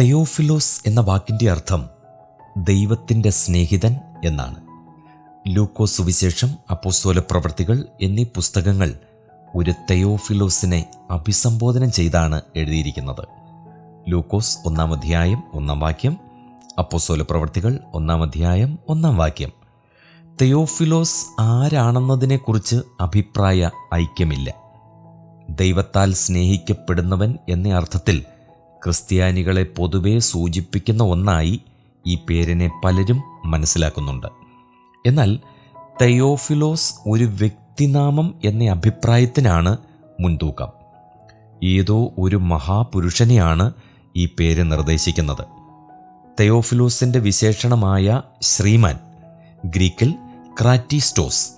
തെയോഫിലോസ് എന്ന വാക്കിന്റെ അർത്ഥം ദൈവത്തിന്റെ സ്നേഹിതൻ എന്നാണ്. ലൂക്കോസ് സുവിശേഷം അപ്പോസ്തോല പ്രവൃത്തികൾ എന്നീ പുസ്തകങ്ങൾ ഒരു തെയോഫിലോസിനെ അഭിസംബോധന ചെയ്താണ് എഴുതിയിരിക്കുന്നത്. ലൂക്കോസ് ഒന്നാം അധ്യായം ഒന്നാം വാക്യം അപ്പോസ്തോല പ്രവൃത്തികൾ ഒന്നാം അധ്യായം ഒന്നാം വാക്യം. തെയോഫിലോസ് ആരാണെന്നതിനെക്കുറിച്ച് അഭിപ്രായ ഐക്യമില്ല. ദൈവത്താൽ സ്നേഹിക്കപ്പെടുന്നവൻ എന്ന അർത്ഥത്തിൽ ക്രിസ്ത്യാനികളെ പൊതുവെ സൂചിപ്പിക്കുന്ന ഒന്നായി ഈ പേരിനെ പലരും മനസ്സിലാക്കുന്നുണ്ട്. എന്നാൽ തെയോഫിലോസ് ഒരു വ്യക്തിനാമം എന്ന അഭിപ്രായത്തിനാണ് മുൻതൂക്കം. ഏതോ ഒരു മഹാപുരുഷനെയാണ് ഈ പേര് നിർദ്ദേശിക്കുന്നത്. തെയോഫിലോസിന്റെ വിശേഷണമായ ശ്രീമാൻ ഗ്രീക്കിൽ ക്രാറ്റിസ്റ്റോസ്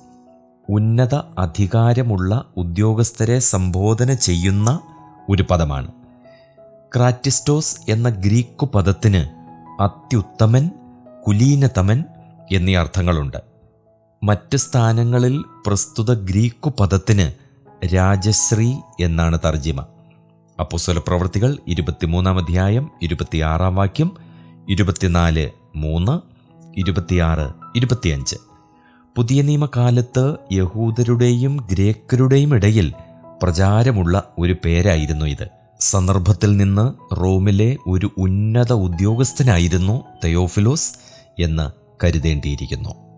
ഉന്നത അധികാരമുള്ള ഉദ്യോഗസ്ഥരെ സംബോധന ചെയ്യുന്ന ഒരു പദമാണ്. ക്രാറ്റിസ്റ്റോസ് എന്ന ഗ്രീക്ക് പദത്തിന് അത്യുത്തമൻ കുലീനതമൻ എന്നീ അർത്ഥങ്ങളുണ്ട്. മറ്റ് സ്ഥാനങ്ങളിൽ പ്രസ്തുത ഗ്രീക്ക് പദത്തിന് രാജശ്രീ എന്നാണ് തർജിമ അപ്പുസ്വല പ്രവൃത്തികൾ ഇരുപത്തിമൂന്നാം അധ്യായം ഇരുപത്തിയാറാം വാക്യം ഇരുപത്തിനാല് മൂന്ന് ഇരുപത്തിയാറ് ഇരുപത്തിയഞ്ച്. പുതിയ നിയമകാലത്ത് യഹൂദരുടെയും ഗ്രേക്കരുടെയും ഇടയിൽ പ്രചാരമുള്ള ഒരു പേരായിരുന്നു ഇത്. സന്ദർഭത്തിൽ നിന്ന് റോമിലെ ഒരു ഉന്നത ഉദ്യോഗസ്ഥനായിരുന്നു തെയോഫിലോസ് എന്ന് കരുതേണ്ടിയിരിക്കുന്നു.